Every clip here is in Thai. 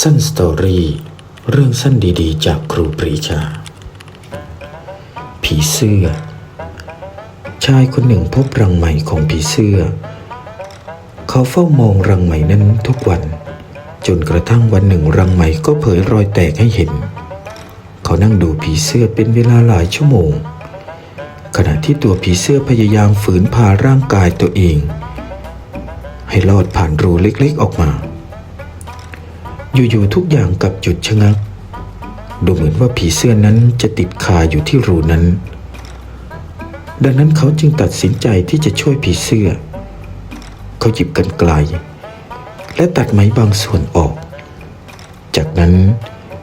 สั้นสตอรี่เรื่องสั้นดีๆ จากครูปรีชา ผีเสื้อ ชายคนหนึ่งพบรังไหมของผีเสื้อ เขาเฝ้ามองรังไหมนั้นทุกวัน จนกระทั่งวันหนึ่งรังไหมก็เผยรอยแตกให้เห็น เขานั่งดูผีเสื้อเป็นเวลาหลายชั่วโมง ขณะที่ตัวผีเสื้อพยายามฝืนพาร่างกายตัวเอง ให้ลอดผ่านรูเล็กๆออกมา อยู่ๆทุกอย่างกับหยุดชะงัก ดูเหมือนว่าผีเสื้อนั้นจะติดคาอยู่ที่รูนั้น ดังนั้นเขาจึงตัดสินใจที่จะช่วยผีเสื้อ เขาหยิบกันไกล และตัดไหมบางส่วนออก จากนั้น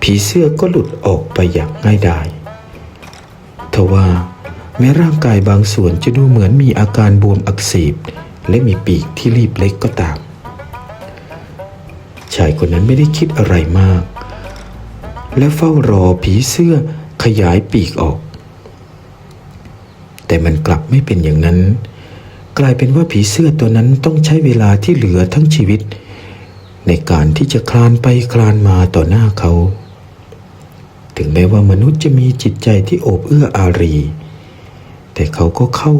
ผีเสื้อก็หลุดออกไปอย่างง่ายดายทว่าแม้ร่างกายบางส่วนจะดูเหมือนมีอาการบวมอักเสบและมีปีกที่รีบเล็กก็ตาม ชายคนนั้นไม่ได้คิดอะไรมาก และเฝ้ารอผีเสื้อขยายปีกออก แต่มันกลับไม่เป็นอย่างนั้น กลายเป็นว่าผีเสื้อตัวนั้นต้องใช้เวลาที่เหลือทั้งชีวิต ในการที่จะคลานไปคลานมาต่อหน้าเขา ถึงแม้ว่ามนุษย์จะมีจิตใจที่โอบเอื้ออารี แต่เขาก็เข้า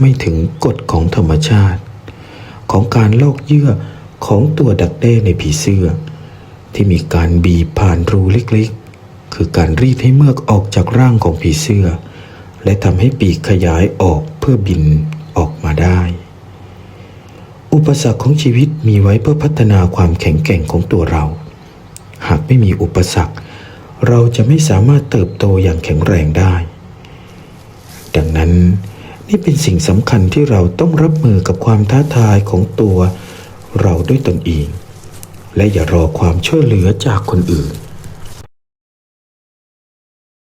ไม่ถึงกฎของธรรมชาติ ของการลอกเยื่อ ของตัวดักแด้ในผีเสื้อ ที่มีการบีบผ่านรูเล็กๆ คือการรีดให้เมือกออกจากร่างของผีเสื้อ และทำให้ปีกขยายออกเพื่อบินออกมาได้ อุปสรรคของชีวิตมีไว้เพื่อพัฒนาความแข็งแกร่งของตัวเรา หากไม่มีอุปสรรค เราจะไม่สามารถเติบโตอย่างแข็งแรงได้ ดังนั้นนี่เป็นสิ่งสำคัญที่เราต้องรับมือกับความท้าทายของตัว เราด้วยตนเอง และอย่ารอความช่วยเหลือจากคนอื่น